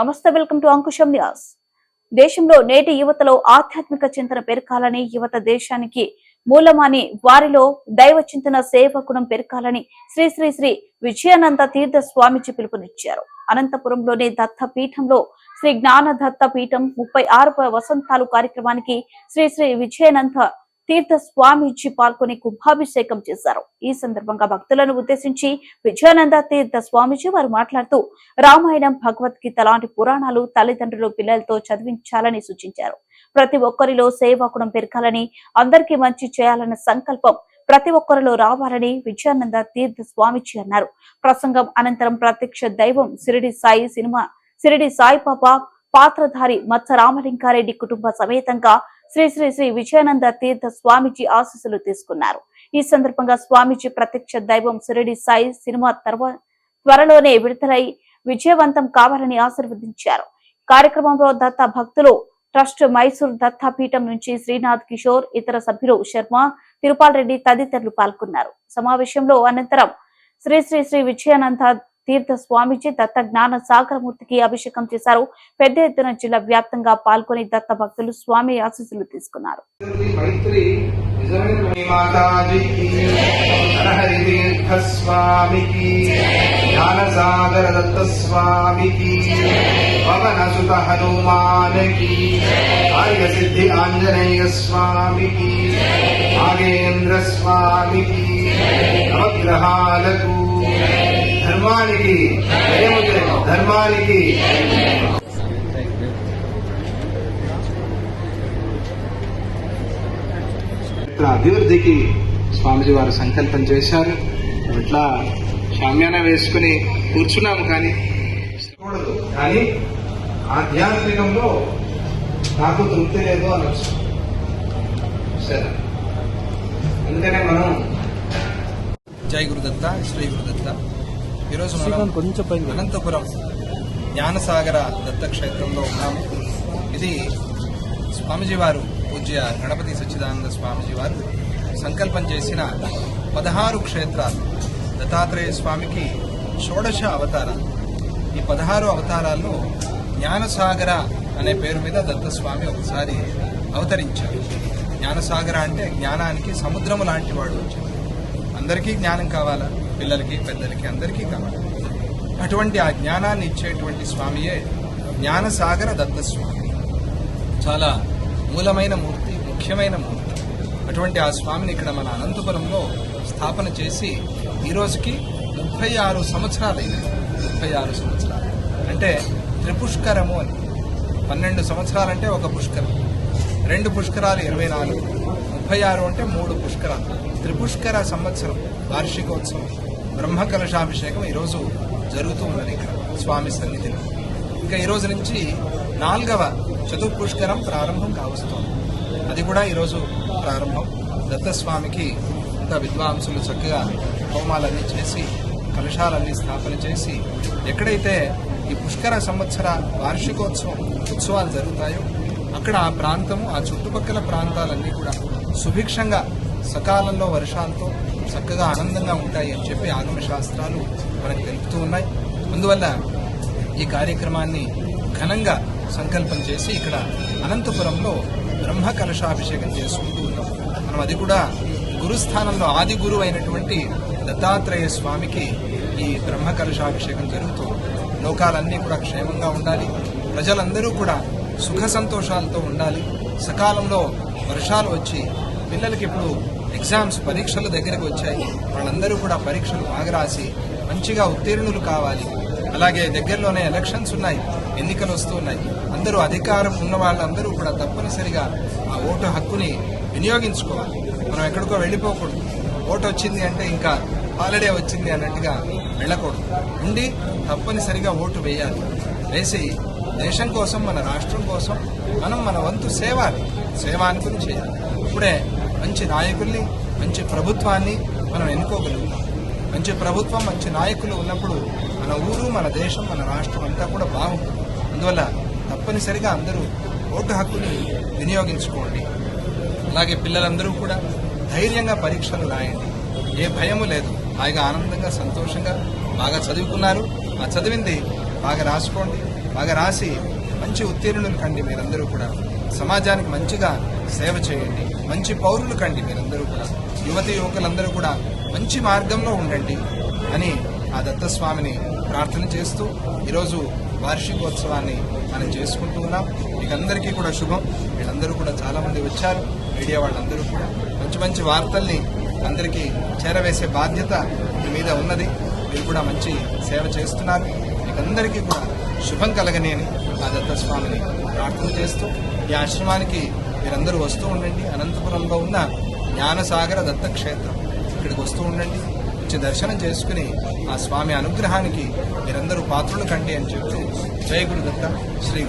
నమస్తే welcome to Ankusam news. దేశంలో నేటి యువతలో ఆధ్యాత్మిక చింతన పెరగాలని యువత దేశానికి మూలమాని వారిలో దైవ చింతన సేవ గుణం పెరగాలని శ్రీ శ్రీ శ్రీ విజయానంద తీర్థ స్వామిజీ పిలుపునిచ్చారు. అనంతపురంలోని దత్తపీఠంలో శ్రీ జ్ఞాన దత్త పీఠం ముప్పై ఆరు వసంతాలు కార్యక్రమానికి శ్రీ శ్రీ విజయానంద తీర్థ స్వామీజీ పాల్గొని కుంభాభిషేకం చేశారు. ఈ సందర్భంగా భక్తులను ఉద్దేశించి విజయానంద తీర్థ స్వామీజీ వారు మాట్లాడుతూ రామాయణం భగవద్గీత లాంటి పురాణాలు తల్లిదండ్రులు పిల్లలతో చదివించాలని సూచించారు. ప్రతి ఒక్కరిలో సేవాకుణం పెరగాలని అందరికీ మంచి చేయాలన్న సంకల్పం ప్రతి ఒక్కరిలో రావాలని విజయానంద తీర్థ స్వామిజీ అన్నారు. ప్రసంగం అనంతరం ప్రత్యక్ష దైవం సిరిడి సాయి సినిమా సిరిడి సాయిబాబా పాత్రధారి మత్స రామలింగారెడ్డి కుటుంబ సమేతంగా శ్రీ శ్రీ శ్రీ విజయానంద తీర్థ స్వామిజీ ఆశీస్సులు తీసుకున్నారు. ఈ సందర్భంగా స్వామిజీ ప్రత్యక్ష దైవం సిరిడి సాయి సినిమా తర్వాత త్వరలోనే విడుదలై విజయవంతం కావాలని ఆశీర్వదించారు. కార్యక్రమంలో దత్త భక్తులు ట్రస్ట్ మైసూర్ దత్తాపీఠం నుంచి శ్రీనాథ్ కిషోర్ ఇతర సభ్యులు శర్మ తిరుపాల్ రెడ్డి తదితరులు పాల్గొన్నారు. సమావేశంలో అనంతరం శ్రీ శ్రీ శ్రీ విజయానంద తీర్థ స్వామిజీ దత్త జ్ఞాన సాగరమూర్తికి అభిషేకం చేశారు. పెద్ద ఎత్తున జిల్లా వ్యాప్తంగా పాల్గొని దత్త భక్తులు స్వామి ఆశీస్సులు తీసుకున్నారు. నాగేంద్ర స్వామికి. నవగ్రహాలకు. ధర్మానికి ధర్మానికి అభివృద్ధికి స్వామిజీ వారు సంకల్పం చేశారు. ఇట్లా షామ్యాన వేసుకుని కూర్చున్నాము కానీ కానీ ఆధ్యాత్మికంలో నాకు తృప్తి లేదు అనొచ్చు సరే. అందుకనే మనం జై గురుదత్త శ్రీ గురుదత్త. ఈరోజు మనం అనంతపురం జ్ఞానసాగర దత్త క్షేత్రంలో ఉన్నాము ఇది స్వామిజీ వారు పూజ్య గణపతి సచ్చిదానంద స్వామిజీ వారు సంకల్పం చేసిన పదహారు క్షేత్రాలు. దత్తాత్రేయ స్వామికి షోడశ అవతారాలు. ఈ పదహారు అవతారాల్లో జ్ఞానసాగర అనే పేరు మీద దత్తస్వామి ఒకసారి అవతరించారు. జ్ఞానసాగర అంటే జ్ఞానానికి సముద్రము లాంటి వాడు అందరికీ జ్ఞానం కావాలా? పిల్లలకి పెద్దలకి అందరికీ కావాలి. అటువంటి ఆ జ్ఞానాన్ని ఇచ్చేటువంటి స్వామియే జ్ఞానసాగర దత్తస్వామి. చాలా మూలమైన మూర్తి ముఖ్యమైన మూర్తి. అటువంటి ఆ స్వామిని ఇక్కడ మన అనంతపురంలో స్థాపన చేసి ఈరోజుకి ముప్పై ఆరు సంవత్సరాలైంది. ముప్పై ఆరు సంవత్సరాలు. అంటే త్రిపుష్కరము అని. పన్నెండు సంవత్సరాలంటే ఒక పుష్కరం. రెండు పుష్కరాలు ఇరవై నాలుగు. ముప్పై ఆరు అంటే మూడు పుష్కరాలు. త్రిపుష్కర సంవత్సరం వార్షికోత్సవం. బ్రహ్మ కలశాభిషేకం ఈరోజు జరుగుతూ ఉన్నది ఇక్కడ స్వామి సన్నిధిలో. ఇంకా ఈరోజు నుంచి నాలుగవ చతుర్పుష్కరం ప్రారంభం కావస్తోంది. అది కూడా ఈరోజు ప్రారంభం. దత్తస్వామికి ఇంకా విద్వాంసులు చక్కగా హోమాలన్నీ చేసి కలశాలన్నీ స్థాపన చేసి ఎక్కడైతే ఈ పుష్కర సంవత్సర వార్షికోత్సవం ఉత్సవాలు జరుగుతాయో అక్కడ ఆ ప్రాంతము ఆ చుట్టుపక్కల ప్రాంతాలన్నీ కూడా సుభిక్షంగా సకాలంలో వర్షాలతో చక్కగా ఆనందంగా ఉంటాయి అని చెప్పి ఆగమ శాస్త్రాలు మనకు తెలుపుతూ ఉన్నాయి. అందువల్ల ఈ కార్యక్రమాన్ని ఘనంగా సంకల్పం చేసి ఇక్కడ అనంతపురంలో బ్రహ్మ కలశాభిషేకం చేసుకుంటూ ఉన్నాం. మనం అది కూడా గురుస్థానంలో ఆది గురువు అయినటువంటి దత్తాత్రేయ స్వామికి ఈ బ్రహ్మ కలశాభిషేకం జరుగుతూ లోకాలన్నీ కూడా క్షేమంగా ఉండాలి. ప్రజలందరూ కూడా సుఖ సంతోషాలతో ఉండాలి. సకాలంలో వర్షాలు వచ్చి పిల్లలకి ఇప్పుడు ఎగ్జామ్స్ పరీక్షలు దగ్గరకు వచ్చాయి. వాళ్ళందరూ కూడా పరీక్షలు బాగా రాసి మంచిగా ఉత్తీర్ణులు కావాలి. అలాగే దగ్గరలోనే ఎలక్షన్స్ ఉన్నాయి ఎన్నికలు వస్తూ ఉన్నాయి అందరూ అధికారం ఉన్న వాళ్ళందరూ కూడా తప్పనిసరిగా ఆ ఓటు హక్కుని వినియోగించుకోవాలి. మనం ఎక్కడికో వెళ్ళిపోకూడదు. ఓటు వచ్చింది అంటే ఇంకా హాలిడే వచ్చింది అన్నట్టుగా వెళ్ళకూడదు. ఉండి తప్పనిసరిగా ఓటు వేయాలి. వేసి దేశం కోసం మన రాష్ట్రం కోసం మనం మన వంతు సేవాలి సేవ అనుకుని చేయాలి. ఇప్పుడే మంచి నాయకుల్ని మంచి ప్రభుత్వాన్ని మనం ఎన్నుకోగలుగుతాం. మంచి ప్రభుత్వం మంచి నాయకులు ఉన్నప్పుడు మన ఊరు మన దేశం మన రాష్ట్రం అంతా కూడా బాగుంటుంది. అందువల్ల తప్పనిసరిగా అందరూ ఓటు హక్కుని వినియోగించుకోండి. అలాగే పిల్లలందరూ కూడా ధైర్యంగా పరీక్షలు రాయండి. ఏ భయము లేదు. హాయిగా ఆనందంగా సంతోషంగా బాగా చదువుకున్నారు. ఆ చదివింది బాగా రాసుకోండి. బాగా రాసి మంచి ఉత్తీర్ణులు కండి మీరందరూ కూడా. సమాజానికి మంచిగా సేవ చేయండి. మంచి పౌరులు కండి మీరందరూ కూడా. యువతి యువకులందరూ కూడా మంచి మార్గంలో ఉండండి అని ఆ దత్తస్వామిని ప్రార్థన చేస్తూ ఈరోజు వార్షికోత్సవాన్ని మనం చేసుకుంటూ ఉన్నాం. మీకందరికీ కూడా శుభం. వీళ్ళందరూ కూడా చాలామంది వచ్చారు. మీడియా వాళ్ళందరూ కూడా మంచి మంచి వార్తల్ని అందరికీ చేరవేసే బాధ్యత మీ మీద ఉన్నది. మీరు కూడా మంచి సేవ చేస్తున్నారు. మీకందరికీ కూడా శుభం కలగని అని ఆ దత్తస్వామిని ప్రార్థన చేస్తూ ఈ ఆశ్రమానికి మీరందరూ వస్తూ ఉండండి. అనంతపురంలో ఉన్న జ్ఞానసాగర దత్తక్షేత్రం. ఇక్కడికి వస్తూ ఉండండి. వచ్చి దర్శనం చేసుకుని ఆ స్వామి అనుగ్రహానికి మీరందరూ పాత్రులు కండి అని చెప్తూ జయ గురుదత్త శ్రీ